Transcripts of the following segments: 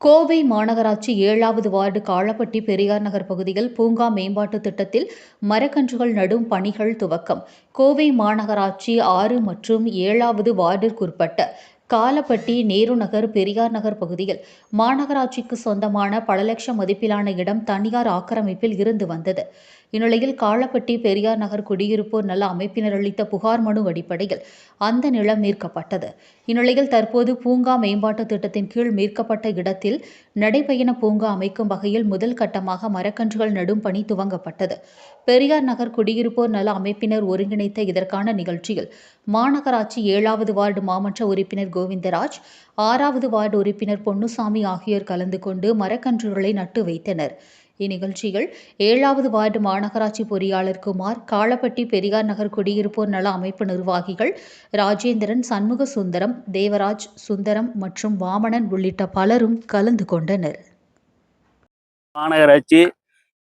கோவை மாநகராட்சி ஏழாவது வார்டு காளப்பட்டி பெரியார் நகர் பகுதியில் பூங்கா மேம்பாட்டு திட்டத்தில் மரக்கன்றுகள் நடும் பணிகள் துவக்கம். கோவை மாநகராட்சி ஆறு மற்றும் ஏழாவது வார்டிற்குட்பட்ட காலப்பட்டி நேரு நகர் பெரியார் நகர் பகுதியில் மாநகராட்சிக்கு சொந்தமான பல லட்சம் மதிப்பிலான இடம் தனியார் ஆக்கிரமிப்பில் இருந்து வந்தது. இந்நிலையில் காளப்பட்டி பெரியார் நகர் குடியிருப்போர் நல அமைப்பினர் அளித்த புகார் மனு அடிப்படையில் அந்த நிலம் மீட்கப்பட்டது. இந்நிலையில் தற்போது பூங்கா மேம்பாட்டு திட்டத்தின் கீழ் மீட்கப்பட்ட இடத்தில் நடைபயண பூங்கா அமைக்கும் வகையில் முதல் கட்டமாக மரக்கன்றுகள் நடும் பணி துவங்கப்பட்டது. பெரியார் நகர் குடியிருப்போர் நல அமைப்பினர் ஒருங்கிணைத்த இதற்கான நிகழ்ச்சியில் மாநகராட்சி ஏழாவது வார்டு மாமன்ற உறுப்பினர் கோவிந்தராஜ் ஆறாவது வார்டு உறுப்பினர் பொன்னுசாமி ஆகியோர் கலந்து கொண்டு மரக்கன்றுகளை நட்டு வைத்தனர். இந்நிகழ்ச்சியில் ஏழாவது வார்டு மாநகராட்சி பொறியாளர் குமார் காளப்பட்டி பெரியார் நகர் குடியிருப்போர் நல அமைப்பு நிர்வாகிகள் ராஜேந்திரன் சண்முக சுந்தரம் தேவராஜ் சுந்தரம் மற்றும் வாமணன் உள்ளிட்ட பலரும் கலந்து கொண்டனர். மாநகராட்சி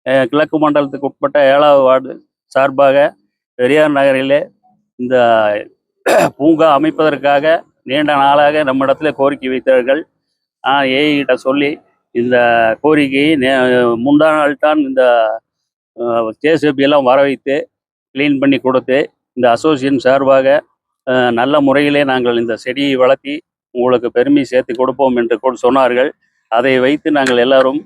அஹ், கிழக்கு மண்டலத்துக்கு உட்பட்ட ஏழாவது வார்டு சார்பாக பெரியார் நகரிலே இந்த பூங்கா அமைப்பதற்காக நீண்ட நாளாக நம்மிடத்தில் கோரிக்கை வைத்தார்கள் நான் ஏஐ சொல்லி இந்த கோரிக்கையை நே- முந்தா நாள் தான் இந்த ஜேசிபி எல்லாம் வர வைத்து க்ளீன் பண்ணி கொடுத்து இந்த அசோசியேஷன் சார்பாக நல்ல முறையிலே நாங்கள் இந்த செடியை வளர்த்தி உங்களுக்கு பெருமை சேர்த்து கொடுப்போம் என்று கூட சொன்னார்கள். அதை வைத்து நாங்கள் எல்லாரும்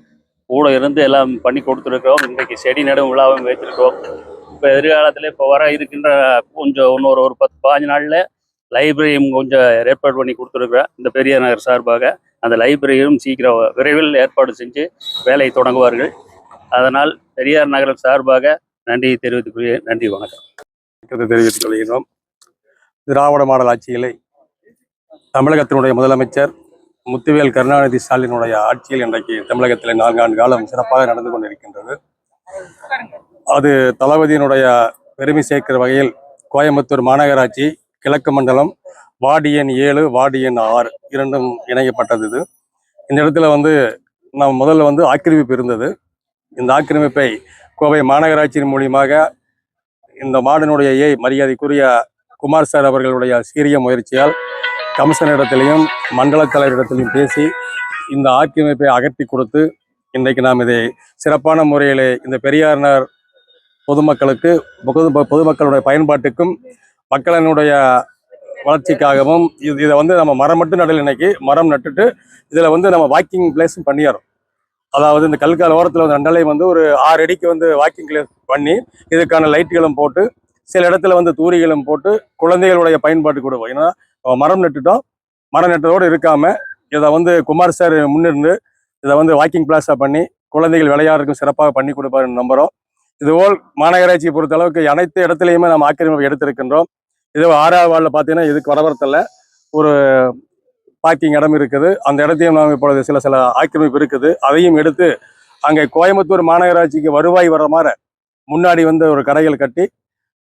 கூட இருந்து எல்லாம் பண்ணி கொடுத்துருக்கிறோம். இன்றைக்கு செடி நடும் விழாவும் வைத்திருக்கிறோம். இப்போ எதிர்காலத்தில் இப்போ வர இருக்கின்ற கொஞ்சம் இன்னொரு ஒரு பத்து பாஞ்சு நாளில் லைப்ரரியும் கொஞ்சம் ஏற்பாடு பண்ணி கொடுத்துருக்குறேன். இந்த பெரியார் நகர் சார்பாக அந்த லைப்ரரியும் சீக்கிரம் விரைவில் ஏற்பாடு செஞ்சு வேலையை தொடங்குவார்கள். அதனால் பெரியார் நகர் சார்பாக நன்றி தெரிவித்துக் நன்றி வணக்கம். தெரிவித்துக் கொள்கிறோம். திராவிட மாடல் ஆட்சியிலே தமிழகத்தினுடைய முதலமைச்சர் முத்துவேல் கருணாநிதி ஸ்டாலினுடைய ஆட்சியில் இன்றைக்கு தமிழகத்தில் நான்காண்டு காலம் சிறப்பாக நடந்து கொண்டிருக்கின்றது. அது தளபதியினுடைய பெருமை சேர்க்கிற வகையில் கோயம்புத்தூர் மாநகராட்சி கிழக்கு மண்டலம் வார்டு எண் ஏழு வார்டு எண் ஆறு இரண்டும் இணைக்கப்பட்டது இது. இந்த இடத்துல வந்து நாம் முதல்ல வந்து ஆக்கிரமிப்பு இருந்தது. இந்த ஆக்கிரமிப்பை கோவை மாநகராட்சியின் மூலியமாக இந்த மாடனுடைய ஏ மரியாதைக்குரிய குமார் சார் அவர்களுடைய சீரிய முயற்சியால் கமிஷனரிடத்திலையும் மண்டல தலைவரிடத்திலையும் பேசி இந்த ஆக்கிரமிப்பை அகற்றி கொடுத்து இன்றைக்கு நாம் இதை சிறப்பான முறையிலே இந்த பெரியாரினர் பொதுமக்களுக்கு பொது பொதுமக்களுடைய பயன்பாட்டுக்கும் மக்களினுடைய வளர்ச்சிக்காகவும் இது இதை வந்து நம்ம மரம் மட்டும் நடல இன்னைக்கு மரம் நட்டுட்டு இதில் வந்து நம்ம வாக்கிங் பிளேஸும் பண்ணிடுறோம் அதாவது இந்த கல்கால் ஓரத்தில் வந்து ரெண்டலை வந்து ஒரு ஆறு அடிக்கு வந்து வாக்கிங் பிளேஸ் பண்ணி இதுக்கான லைட்டுகளும் போட்டு சில இடத்துல வந்து தூரிகளும் போட்டு குழந்தைகளுடைய பயன்பாட்டு கொடுப்போம் ஏன்னா மரம் நட்டுட்டோம். மரம் நட்டதோடு இருக்காமல் இதை வந்து குமார் சார் முன்னிருந்து இதை வந்து வாக்கிங் பிளாஸாக பண்ணி குழந்தைகள் விளையாடுறதுக்கும் சிறப்பாக பண்ணி கொடுப்பாருன்னு நம்புகிறோம் இதுபோல் மாநகராட்சியை பொறுத்த அளவுக்கு அனைத்து இடத்துலையுமே நம்ம ஆக்கிரமிப்பு எடுத்திருக்கின்றோம். இது ஆறாவது வார்டில் பார்த்தீங்கன்னா இதுக்கு வரவரத்தில் ஒரு பார்க்கிங் இடம் இருக்குது. அந்த இடத்தையும் நாம் இப்பொழுது சில சில ஆக்கிரமிப்பு இருக்குது. அதையும் எடுத்து அங்கே கோயம்புத்தூர் மாநகராட்சிக்கு வருவாய் வர மாதிரி முன்னாடி வந்து ஒரு கடைகள் கட்டி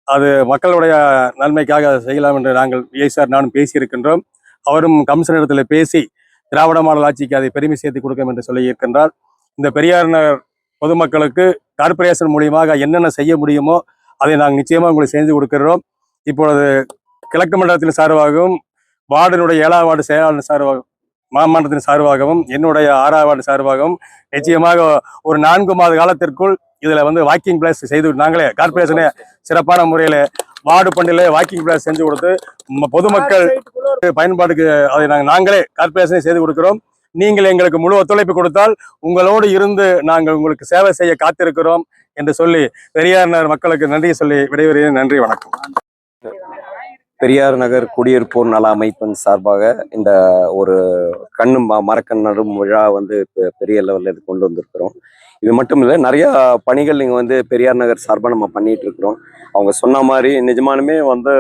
அது மக்களுடைய நன்மைக்காக அதை செய்யலாம் என்று நாங்கள் விஐசார் நானும் பேசியிருக்கின்றோம். அவரும் கமிஷனரிடத்தில் பேசி திராவிட மாடல் ஆட்சிக்கு அதை பெருமை சேர்த்து கொடுக்கும் என்று சொல்லியிருக்கின்றார் இந்த பெரியார் நகர் பொதுமக்களுக்கு கார்ப்பரேஷன் மூலியமாக என்னென்ன செய்ய முடியுமோ அதை நாங்கள் நிச்சயமாக உங்களுக்கு செஞ்சு கொடுக்கிறோம். இப்பொழுது கிழக்கு மண்டலத்தின் சார்பாகவும் வார்டினுடைய ஏழாவது வார்டு செயலாளர் சார்பாகவும் மாமன்றத்தின் சார்பாகவும் என்னுடைய ஆறாவது வார்டு சார்பாகவும் நிச்சயமாக ஒரு நான்கு மாத காலத்திற்குள் இதில் வந்து வாக்கிங் பிளேஸ் செய்து நாங்களே கார்பரேஷனே சிறப்பான முறையில் வார்டு பண்டிலே வாக்கிங் பிளேஸ் செஞ்சு கொடுத்து பொதுமக்கள் பயன்பாட்டுக்கு அதை நாங்கள் நாங்களே கார்பரேஷனே செய்து கொடுக்கிறோம். நீங்கள் எங்களுக்கு முழு ஒத்துழைப்பு கொடுத்தால் உங்களோடு இருந்து நாங்கள் உங்களுக்கு சேவை செய்ய காத்திருக்கிறோம் என்று சொல்லி பெரியார் மக்களுக்கு நன்றி சொல்லி விடைபெறுகிறேன். நன்றி வணக்கம். பெரியார் நகர் குடியிருப்போர் நல அமைப்பின் சார்பாக இந்த ஒரு கண்ணும் ம மரக்கண் நடும் விழா வந்து பெ- பெரிய லெவலில் இது கொண்டு வந்திருக்கிறோம். இது மட்டும் இல்லை நிறைய பணிகள் இங்கே வந்து பெரியார் நகர் சார்பாக நம்ம பண்ணிட்டு இருக்கிறோம். அவங்க சொன்ன மாதிரி நிஜமானுமே வந்து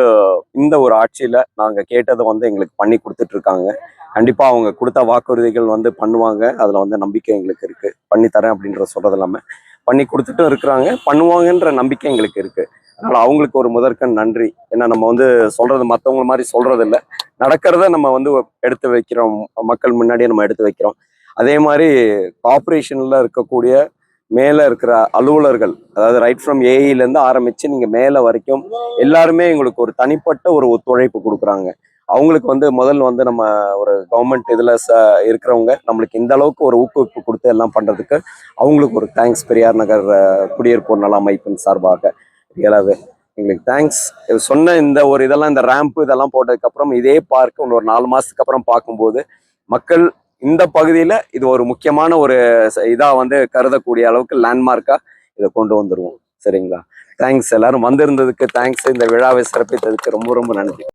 இந்த ஒரு ஆட்சியில் நாங்கள் கேட்டதை வந்து எங்களுக்கு பண்ணி கொடுத்துட்டு இருக்காங்க. கண்டிப்பாக அவங்க கொடுத்த வாக்குறுதிகள் வந்து பண்ணுவாங்க. அதில் வந்து நம்பிக்கை எங்களுக்கு இருக்குது பண்ணித்தரேன் அப்படின்ற சொல்கிறது இல்லாமல் பண்ணி கொடுத்துட்டும் இருக்கிறாங்க. பண்ணுவாங்கன்ற நம்பிக்கை எங்களுக்கு இருக்குது அதனால் அவங்களுக்கு ஒரு முதற்கண் நன்றி. ஏன்னா நம்ம வந்து சொல்கிறது மற்றவங்க மாதிரி சொல்கிறது இல்லை நடக்கிறத நம்ம வந்து எடுத்து வைக்கிறோம். மக்கள் முன்னாடியே நம்ம எடுத்து வைக்கிறோம். அதே மாதிரி கார்பரேஷனில் இருக்கக்கூடிய மேலே இருக்கிற அலுவலர்கள் அதாவது ரைட் ஃப்ரம் ஏஐலேருந்து ஆரம்பித்து நீங்கள் மேலே வரைக்கும் எல்லாருமே எங்களுக்கு ஒரு தனிப்பட்ட ஒரு ஒத்துழைப்பு கொடுக்குறாங்க. அவங்களுக்கு வந்து முதல் வந்து நம்ம ஒரு கவர்மெண்ட் இதில் ச இருக்கிறவங்க நம்மளுக்கு இந்த அளவுக்கு ஒரு ஊக்குவிப்பு கொடுத்து எல்லாம் பண்ணுறதுக்கு அவங்களுக்கு ஒரு தேங்க்ஸ் பெரியார் நகர் குடியிருப்பு குடியிருப்போர் நல அமைப்பின் சார்பாக. ரியலாகவே எங்களுக்கு தேங்க்ஸ் சொன்ன இந்த ஒரு இதெல்லாம் இந்த ரேம்ப் இதெல்லாம் போட்டதுக்கப்புறம் இதே பார்க் ஒரு நாலு மாதத்துக்கு அப்புறம் பார்க்கும்போது மக்கள் இந்த பகுதியில் இது ஒரு முக்கியமான ஒரு இதாக வந்து கருதக்கூடிய அளவுக்கு லேண்ட்மார்க்காக இதை கொண்டு வந்துடுவோம் சரிங்களா? தேங்க்ஸ் எல்லாரும் வந்திருந்ததுக்கு தேங்க்ஸ் இந்த விழாவை சிறப்பித்ததுக்கு ரொம்ப ரொம்ப நன்றி.